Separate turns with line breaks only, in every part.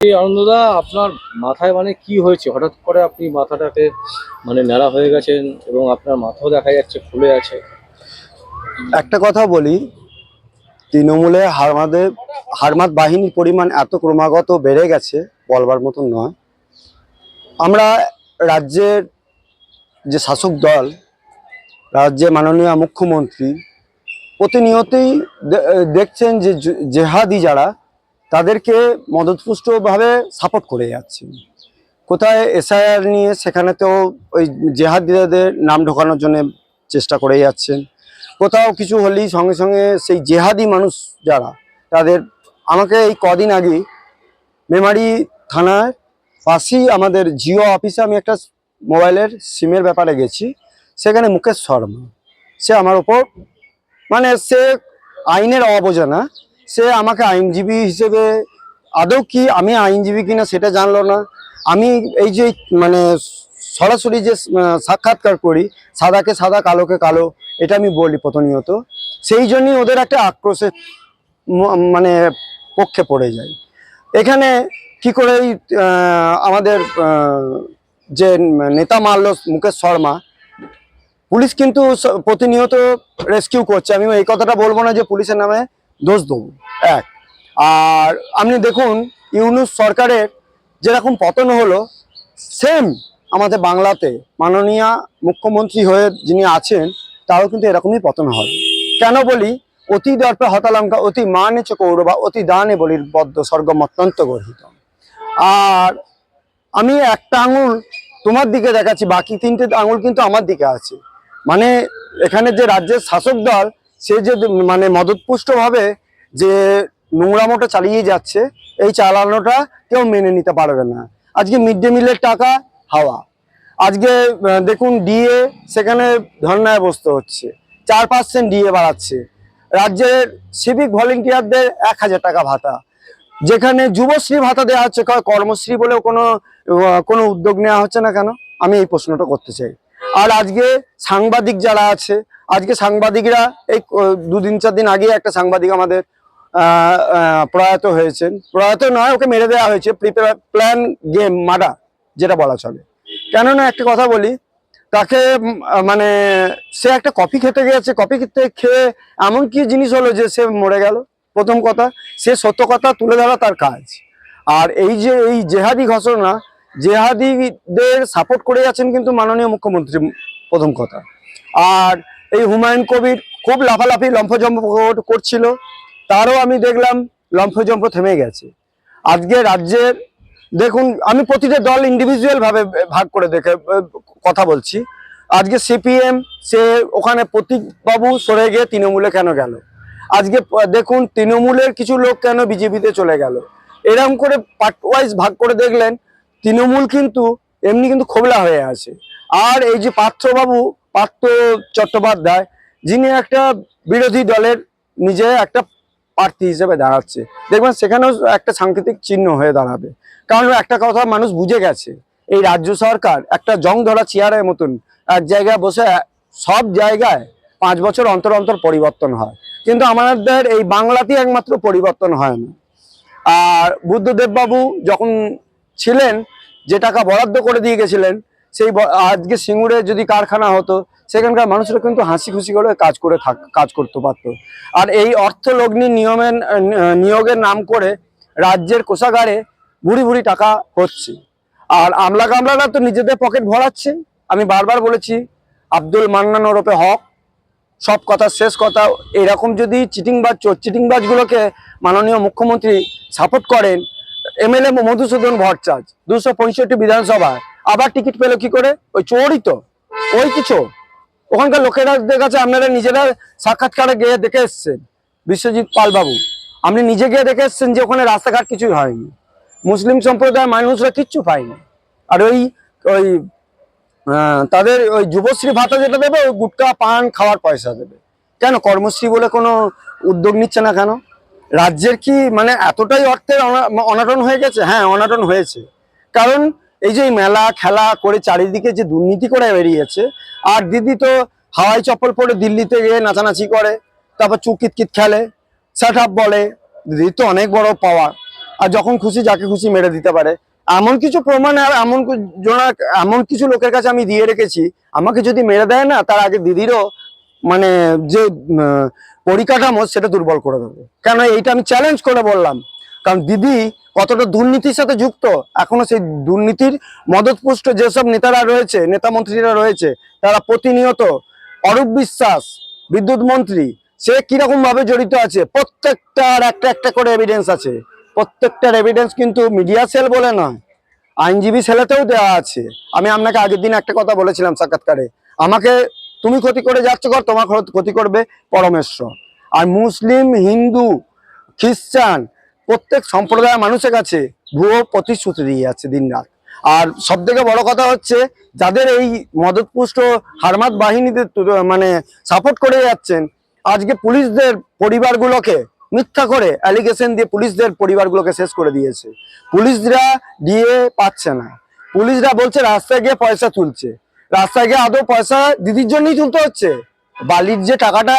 আনন্দদা আপনার মাথায় মানে কি হয়েছে? হঠাৎ করে আপনি মাথাটাকে মানে ন্যাড়া হয়ে গেছেন এবং আপনার মাথাও দেখা যাচ্ছে ফুলে আছে।
একটা কথা বলি, তৃণমূলে হারমাদের হারমাত বাহিনীর পরিমাণ এত ক্রমাগত বেড়ে গেছে, বলবার মতন নয়। আমরা রাজ্যের যে শাসক দল রাজ্যে মাননীয় মুখ্যমন্ত্রী, প্রতিনিয়তই দেখছেন যে জেহাদি যারা তাদেরকে মদতপুষ্টভাবে সাপোর্ট করে যাচ্ছেন কোথায় এসআইআর নিয়ে সেখানে তো ওই জেহাদিদের নাম ঢোকানোর জন্য চেষ্টা করে যাচ্ছেন। কোথাও কিছু হলেই সঙ্গে সঙ্গে সেই জেহাদি মানুষ যারা, তাদের আমাকে এই কদিন আগে মেমারি থানার পাশেই আমাদের জিও অফিসে আমি একটা মোবাইলের সিমের ব্যাপারে গেছি, সেখানে মুকেশ শর্মা। সে আমার ওপর মানে সে আইনের অবজানা সে আমাকে আইনজীবী হিসেবে, আদৌ কি আমি আইনজীবী কিনা সেটা জানলো না। আমি এই যে মানে সরাসরি যে সাক্ষাৎকার করি, সাদাকে সাদা, কালোকে কালো, এটা আমি বলি প্রতিনিয়ত সেই জন্যই ওদের একটা আক্রোশের ম- মানে পক্ষে পড়ে যায়। এখানে কি করে আমাদের যে নেতা মারল মুকেশ শর্মা, পুলিশ কিন্তু প্রতিনিয়ত রেস্কিউ করছে। আমি এই কথাটা বলব না যে পুলিশের নামে দোষ দেবো এক। আর আপনি দেখুন, ইউনুস সরকারের যেরকম পতন হলো সেম আমাদের বাংলাতে মাননীয় মুখ্যমন্ত্রী হয়ে যিনি আছেন তাও কিন্তু এরকমই পতন হবে কেন বলি? অতি দর্পে হতালঙ্কা, অতি মানে চ কৌরবা অতি দানে বলির বদ্ধ স্বর্গম অত্যন্ত গর্হিত। আর আমি একটা আঙুল তোমার দিকে দেখাচ্ছি, বাকি তিনটে আঙুল কিন্তু আমার দিকে আছে। মানে এখানে যে রাজ্যের শাসক দল সে যে মানে মদতপুষ্টভাবে যে নোংরামোটা চালিয়ে যাচ্ছে, এই চালানোটা কেউ মেনে নিতে পারবে না। আজকে মিড ডে মিলের টাকা, হাওয়া। আজকে দেখুন, ডিএ সেখানে ধর্নায় বসতে হচ্ছে। চার পার্সেন্ট ডিএ বাড়াচ্ছে। রাজ্যের সিভিক ভলেন্টিয়ারদের এক হাজার টাকা ভাতা। যেখানে যুবশ্রী ভাতা দেওয়া হচ্ছে কর্মশ্রী বলেও কোনো কোনো উদ্যোগ নেওয়া হচ্ছে না কেন? আমি এই প্রশ্নটা করতে চাই। আর আজকে সাংবাদিক যারা আছে আজকে সাংবাদিকরা এই দুদিন, চার দিন আগে একটা সাংবাদিক আমাদের প্রয়াত হয়েছেন। প্রয়াত নয়, ওকে মেরে দেওয়া হয়েছে। প্ল্যান গেম, মার্ডার, যেটা বলা চলে। কেননা একটা কথা বলি, তাকে মানে সে একটা কফি খেতে গেছে কফি খেতে খেয়ে এমন কি জিনিস হলো যে সে মরে গেল? প্রথম কথা, সে সত্য কথা তুলে ধরা তার কাজ। আর এই যে, এই জেহাদি ঘোষণা, জেহাদিদের সাপোর্ট করে যাচ্ছেন কিন্তু মাননীয় মুখ্যমন্ত্রী, প্রথম কথা। আর এই হুমায়ুন কবির খুব লাফালাফি, লম্ফজম্প কর- করছিল। তারও আমি দেখলাম লম্ফজম্প থেমে গেছে। আজকে রাজ্যের, দেখুন, আমি প্রতিটা দল ইন্ডিভিজুয়াল ভাবে ভাগ করে দেখে কথা বলছি। আজকে সিপিএম, সে ওখানে প্রতীকবাবু সরে গিয়ে তৃণমূলে কেন গেল? আজকে দেখুন, তৃণমূলের কিছু লোক কেন বিজেপিতে চলে গেল? এরকম করে পার্ট ওয়াইজ ভাগ করে দেখলেন, তৃণমূল কিন্তু এমনি কিন্তু খোবলা হয়ে আছে। আর এই যে পাত্রবাবু পার্থ চট্টোপাধ্যায়, যিনি একটা বিরোধী দলের নিজে একটা প্রার্থী হিসেবে দাঁড়াচ্ছে। দেখবেন সেখানেও একটা সাংকেতিক চিহ্ন হয়ে দাঁড়াবে। কারণ একটা কথা মানুষ বুঝে গেছে, এই রাজ্য সরকার একটা জং ধরা চেয়ারের মতন এক জায়গায় বসে সব জায়গায় পাঁচ বছর অন্তর অন্তর পরিবর্তন হয়। কিন্তু আমাদের এই বাংলাতেই একমাত্র পরিবর্তন হয় না। আর বুদ্ধদেব বাবু যখন ছিলেন, যে টাকা বরাদ্দ করে দিয়ে গেছিলেন সেই আজকে সিঙ্গুরে যদি কারখানা হতো, সেখানকার মানুষরা কিন্তু হাসি খুশি করে কাজ করে থাক, কাজ করতে পারতো। আর এই অর্থ লগ্নি নিয়মের নিয়োগের নাম করে রাজ্যের কোষাগারে ভুড়ি ভুড়ি টাকা হচ্ছে। আর আমলা কামলারা তো নিজেদের পকেট ভরাচ্ছে। আমি বারবার বলেছি, আব্দুল মান্নান ওরফে হক, সব কথা, শেষ কথা, এরকম যদি চিটিংবাজ, চোর চিটিংবাজগুলোকে মাননীয় মুখ্যমন্ত্রী সাপোর্ট করেন, এমএলএ মধুসূদন ভট্টাচার্য, দুশো পঁয়ষট্টি বিধানসভায় আবার টিকিট পেল কি করে? ওই চোরই তো। ওই কিছু ওখানকার লোকেরা কাছে আপনারা নিজেরা সাক্ষাৎকারে গিয়ে দেখে এসছেন। বিশ্বজিৎ পালবাবু, আপনি নিজে গিয়ে দেখে এসছেন যে ওখানে রাস্তাঘাট কিছুই হয়নি। মুসলিম সম্প্রদায়ের মানুষরা কিচ্ছু পায়নি। আর ওই ওই তাদের ওই যুবশ্রী ভাতা যেটা দেবে, ওই গুটকা, পান, খাওয়ার পয়সা দেবে। কেন? কর্মশ্রী বলে কোনো উদ্যোগ নিচ্ছে না কেন? রাজ্যের কি মানে এতটাই অর্থের অনা- অনাটন হয়ে গেছে? হ্যাঁ অনাটন হয়েছে। কারণ এই যে মেলা, খেলা করে চারিদিকে যে দুর্নীতি করে বেরিয়েছে, আর দিদি তো হাওয়াই চপ্পল পরে দিল্লিতে গিয়ে নাচানাচি করে, তারপর চুকিত কিত খেলে সেট বলে, দিদি তো অনেক বড় পাওয়ার আর যখন খুশি যাকে খুশি মেরে দিতে পারে। এমন কিছু প্রমাণ আর এমন এমন কিছু লোকের কাছে আমি দিয়ে রেখেছি, আমাকে যদি মেরে দেয় না, তার আগে দিদিরও মানে যে পরিকাঠামো, সেটা দুর্বল করে দেবে। কেন এইটা আমি চ্যালেঞ্জ করে বললাম। কারণ দিদি কতটা দুর্নীতির সাথে যুক্ত, এখনও সেই দুর্নীতির মদতপুষ্ট যেসব নেতারা রয়েছে, নেতা মন্ত্রীরা রয়েছে, তারা প্রতিনিয়ত অরূপ বিশ্বাস, বিদ্যুৎ মন্ত্রী, সে কীরকম ভাবে জড়িত আছে, প্রত্যেকটার একটা একটা করে এভিডেন্স আছে। প্রত্যেকটার এভিডেন্স কিন্তু মিডিয়া সেল বলে নয়, আইনজীবী সেলেতেও দেওয়া আছে। আমি আপনাকে আগের দিন একটা কথা বলেছিলাম সাক্ষাৎকারে, আমাকে তুমি ক্ষতি করে যাচ্ছ কর তোমার ক্ষতি- ক্ষতি করবে পরমেশ্বর। আর মুসলিম, হিন্দু, খ্রিস্টান প্রত্যেক সম্প্রদায়ের মানুষের কাছে ভুয়ো প্রতিশ্রুতি দিয়ে যাচ্ছে দিন রাত আর সব থেকে বড় কথা হচ্ছে, যাদের এই মদতপুষ্ট হারমাত বাহিনীদের মানে সাপোর্ট করে যাচ্ছেন, আজকে পুলিশদের পরিবারগুলোকে মিথ্যা করে অ্যালিগেশন দিয়ে পুলিশদের পরিবারগুলোকে শেষ করে দিয়েছে। পুলিশরা দিয়ে পাচ্ছে না। পুলিশরা বলছে, রাস্তায় গিয়ে পয়সা তুলছে। রাস্তায় গিয়ে আদৌ পয়সা দিদির জন্যই তুলতে হচ্ছে? বালির যে টাকাটা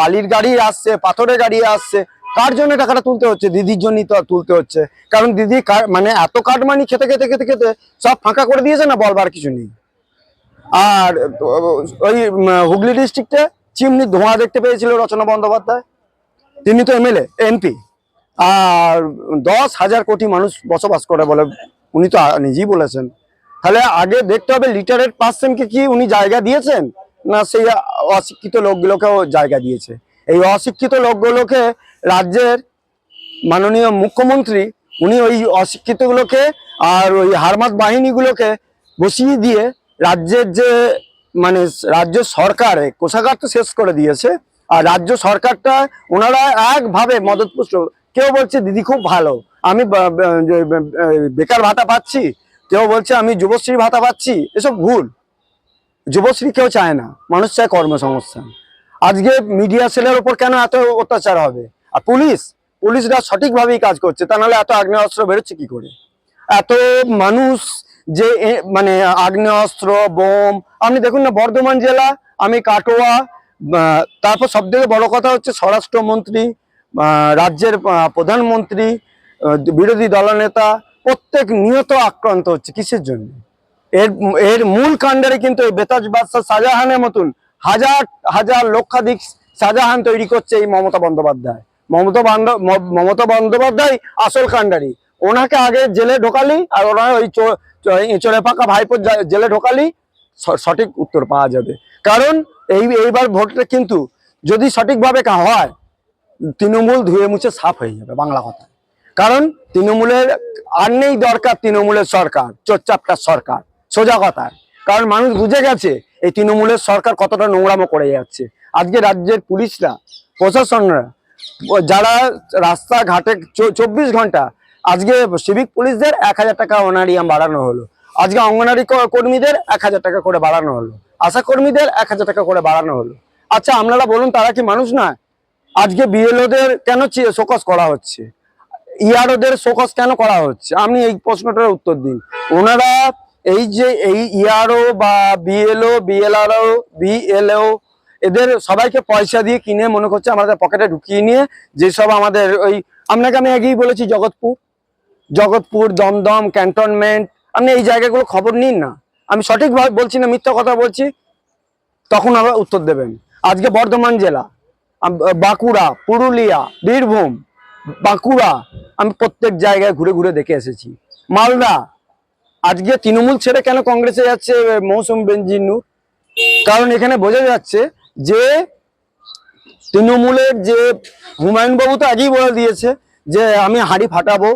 বালির গাড়ি আসছে, পাথরের গাড়ি আসছে কার জন্য টাকাটা তুলতে হচ্ছে? দিদির জন্যই তো তুলতে হচ্ছে। কারণ দিদি মানে এত কাটমানি খেতে খেতে খেতে খেতে সব ফাঁকা করে দিয়েছে না বলবার কিছু নেই? আর, ওই হুগলি ডিস্ট্রিক্টে চিমনি ধোঁয়া দেখতে পেয়েছিল রচনা বন্দ্যোপাধ্যায়। তিনি তো এমএলএ, এমপি। আর দশ হাজার কোটি মানুষ বসবাস করে বলে উনি তো নিজেই বলেছেন। তাহলে আগে দেখতে হবে লিটারের পার্সেন্টকে কি উনি জায়গা দিয়েছেন? না সেই অশিক্ষিত লোকগুলোকেও জায়গা দিয়েছে। এই অশিক্ষিত লোকগুলোকে রাজ্যের মাননীয় মুখ্যমন্ত্রী, উনি ওই অশিক্ষিতগুলোকে আর ওই হারমাত বাহিনীগুলোকে বসিয়ে দিয়ে রাজ্যের যে মানে রাজ্য সরকারে কোষাগার তো শেষ করে দিয়েছে, আর রাজ্য সরকারটা ওনারা একভাবে মদতপুষ্ট। কেউ বলছে, দিদি, খুব ভালো। আমি বেকার ভাতা পাচ্ছি। কেউ বলছে, আমি যুবশ্রী ভাতা পাচ্ছি। এসব ভুল। যুবশ্রী কেউ চায় না। মানুষ চায় কর্মসংস্থান। আজকে মিডিয়া সেলের উপর কেন এত অত্যাচার হবে? আর পুলিশ পুলিশরা সঠিকভাবেই কাজ করছে, তা নাহলে এত আগ্নেয়াস্ত্র বেরোচ্ছে কি করে? এত মানুষ যে মানে আগ্নেয়াস্ত্র, বোম, আপনি দেখুন না বর্ধমান জেলা, আমি কাটোয়া তারপর সব থেকে বড় কথা হচ্ছে স্বরাষ্ট্রমন্ত্রী রাজ্যের প্রধানমন্ত্রী বিরোধী দলনেতা, প্রত্যেক নিয়ত আক্রান্ত হচ্ছে, কিসের জন্য? এর এর মূল কাণ্ডারে কিন্তু এই বেতাজ বাদশাহ শাহজাহানের মতন হাজার হাজার লক্ষাধিক শাহজাহান তৈরি করছে এই মমতা বন্দ্যোপাধ্যায়। মমতা মমতা বন্দ্যোপাধ্যায় আসল কাণ্ডারি। ওনাকে আগে জেলে ঢোকালি আর ওনার ওই চো- চো- এঁচড়ে পাকা ভাইপোর জেলে ঢোকালি সঠিক উত্তর পাওয়া যাবে। কারণ এই, এইবার ভোটটা কিন্তু যদি সঠিকভাবে হয়, তৃণমূল ধুয়ে মুছে সাফ হয়ে যাবে বাংলা কথা কারণ তৃণমূলের আর নেই দরকার তৃণমূলের সরকার চোরচাপটার সরকার, সোজা কথা। কারণ মানুষ বুঝে গেছে, এই তৃণমূলের সরকার কতটা নোংরামো করে যাচ্ছে। আজকে রাজ্যের পুলিশরা, প্রশাসনরা যারা রাস্তাঘাটে চব্বিশ ঘণ্টা, আজকে সিভিক পুলিশদের এক হাজার টাকা অনারিয়াম বাড়ানো হলো। আজকে অঙ্গনারী কর্মীদের এক হাজার টাকা করে বাড়ানো হলো। আশা কর্মীদের এক হাজার টাকা করে বাড়ানো হলো। আচ্ছা আপনারা বলুন, তারা কি মানুষ না? আজকে বিএলওদের কেন শোকস করা হচ্ছে? ইয়ারোদের শোকস কেন করা হচ্ছে? আপনি এই প্রশ্নটার উত্তর দিন ওনারা এই যে এই ইয়ারও বা বিএলও, বিএলআরও, বিএলও এদের সবাইকে পয়সা দিয়ে কিনে মনে করছে আমাদের পকেটে ঢুকিয়ে নিয়ে যেসব আমাদের ওই, আপনাকে আমি আগেই বলেছি জগৎপুর। জগৎপুর, দমদম, ক্যান্টনমেন্ট, আপনি এই জায়গাগুলো খবর নিন না। আমি সঠিকভাবে বলছি না, মিথ্যা কথা বলছি, তখন আবার উত্তর দেবেন। আজকে বর্ধমান জেলা বাঁকুড়া, পুরুলিয়া, বীরভূম, বাঁকুড়া, আমি প্রত্যেক জায়গায় ঘুরে ঘুরে দেখে এসেছি। মালদা, আজকে তৃণমূল ছেড়ে কেন কংগ্রেসে যাচ্ছে মৌসুম বেঞ্জিনুর কারণ এখানে বোঝা যাচ্ছে যে তৃণমূলের যে হুমায়ুন বাবু তো আগেই বলে দিয়েছে যে আমি হাড়ি ফাটাবো।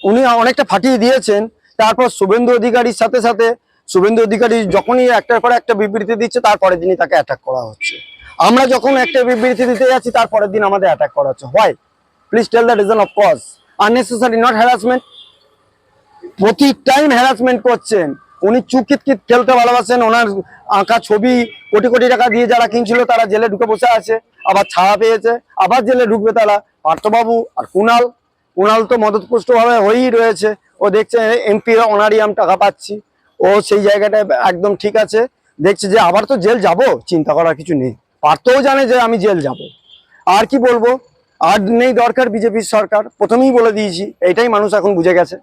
উনি অনেকটা ফাটিয়ে দিয়েছেন। তারপর শুভেন্দু অধিকারীর সাথে সাথে শুভেন্দু অধিকারী যখনই একটার পর একটা বিবৃতি দিচ্ছে, তারপরের দিনই তাকে অ্যাটাক করা হচ্ছে। আমরা যখন একটা বিবৃতি দিতে যাচ্ছি, তারপরের দিন আমাদের অ্যাটাক করা হচ্ছে। Why please tell the reason of cause unnecessary not harassment প্রতি টাইম হ্যারাসমেন্ট করছেন। উনি চুকিত কিত খেলতে ভালোবাসেন? ওনার আঁকা ছবি কোটি কোটি টাকা দিয়ে যারা কিনছিল তারা জেলে ঢুকে বসে আছে, আবার ছাড়া পেয়েছে, আবার জেলে ঢুকবে তারা। পার্থবাবু আর কুনাল কুনাল তো মদতপুষ্ট ভাবে হয়েই রয়েছে। ও দেখছে এমপি অনারিয়াম টাকা পাচ্ছি। ও সেই জায়গাটায় একদম ঠিক আছে। দেখছে যে আবার তো জেল যাব? চিন্তা করার কিছু নেই। পার্থও জানে যে আমি জেল যাব। আর কি বলব? আর নেই দরকার বিজেপির সরকার। প্রথমেই বলে দিয়েছি এটাই মানুষ এখন বুঝে গেছে।